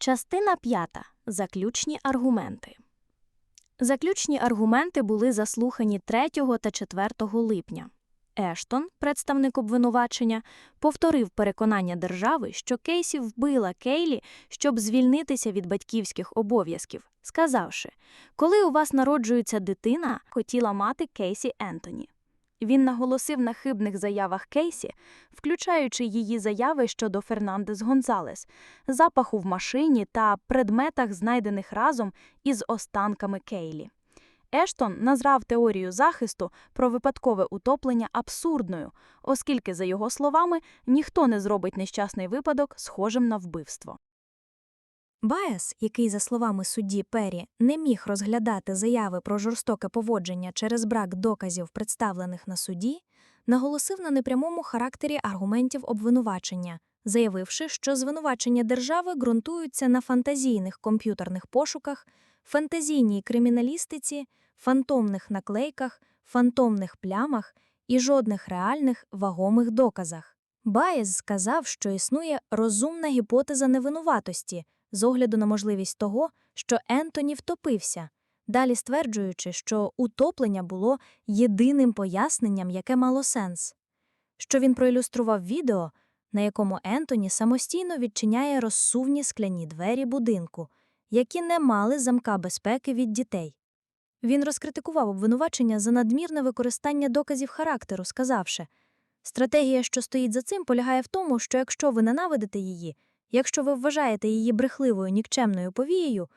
Частина п'ята. Заключні аргументи. Заключні аргументи були заслухані 3 та 4 липня. Ештон, представник обвинувачення, повторив переконання держави, що Кейсі вбила Кейлі, щоб звільнитися від батьківських обов'язків, сказавши: Коли у вас народжується дитина, хотіла мати Кейсі Ентоні. Він наголосив на хибних заявах Кейсі, включаючи її заяви щодо Фернандес Гонзалес, запаху в машині та предметах, знайдених разом із останками Кейлі. Ештон назвав теорію захисту про випадкове утоплення абсурдною, оскільки, за його словами, ніхто не зробить нещасний випадок схожим на вбивство. Байес, який, за словами судді Перрі, не міг розглядати заяви про жорстоке поводження через брак доказів, представлених на суді, наголосив на непрямому характері аргументів обвинувачення, заявивши, що звинувачення держави ґрунтуються на фантазійних комп'ютерних пошуках, фантазійній криміналістиці, фантомних наклейках, фантомних плямах і жодних реальних вагомих доказах. Байес сказав, що існує розумна гіпотеза невинуватості з огляду на можливість того, що Ентоні втопився, далі стверджуючи, що утоплення було єдиним поясненням, яке мало сенс. Що він проілюстрував відео, на якому Ентоні самостійно відчиняє розсувні скляні двері будинку, які не мали замка безпеки від дітей. Він розкритикував обвинувачення за надмірне використання доказів характеру, сказавши, стратегія, що стоїть за цим, полягає в тому, що якщо ви ненавидите її, якщо ви вважаєте її брехливою нікчемною повією,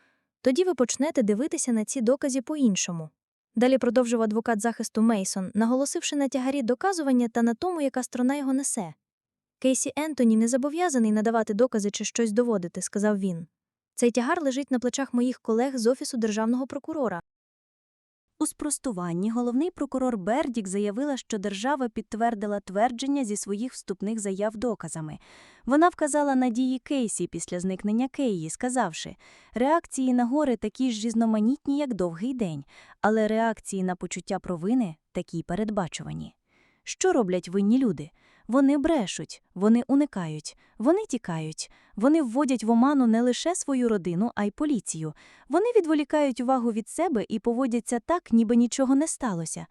тоді ви почнете дивитися на ці докази по-іншому. Далі продовжив адвокат захисту Мейсон, наголосивши на тягарі доказування та на тому, яка сторона його несе. Кейсі Ентоні не зобов'язаний надавати докази чи щось доводити, сказав він. Цей тягар лежить на плечах моїх колег з Офісу державного прокурора. У спростуванні головний прокурор Бердік заявила, що держава підтвердила твердження зі своїх вступних заяв доказами. Вона вказала на дії Кейсі після зникнення Кейї, сказавши, реакції на гори такі ж різноманітні, як довгий день, але реакції на почуття провини такі передбачувані. Що роблять винні люди? Вони брешуть, вони уникають, вони тікають, вони вводять в оману не лише свою родину, а й поліцію. Вони відволікають увагу від себе і поводяться так, ніби нічого не сталося.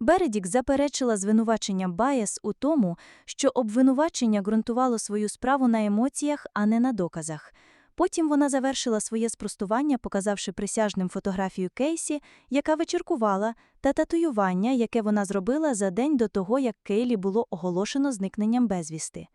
Бередік заперечила звинувачення Баяс у тому, що обвинувачення ґрунтувало свою справу на емоціях, а не на доказах. Потім вона завершила своє спростування, показавши присяжним фотографію Кейсі, яка вичеркувала, та татуювання, яке вона зробила за день до того, як Кейлі було оголошено зникненням безвісти.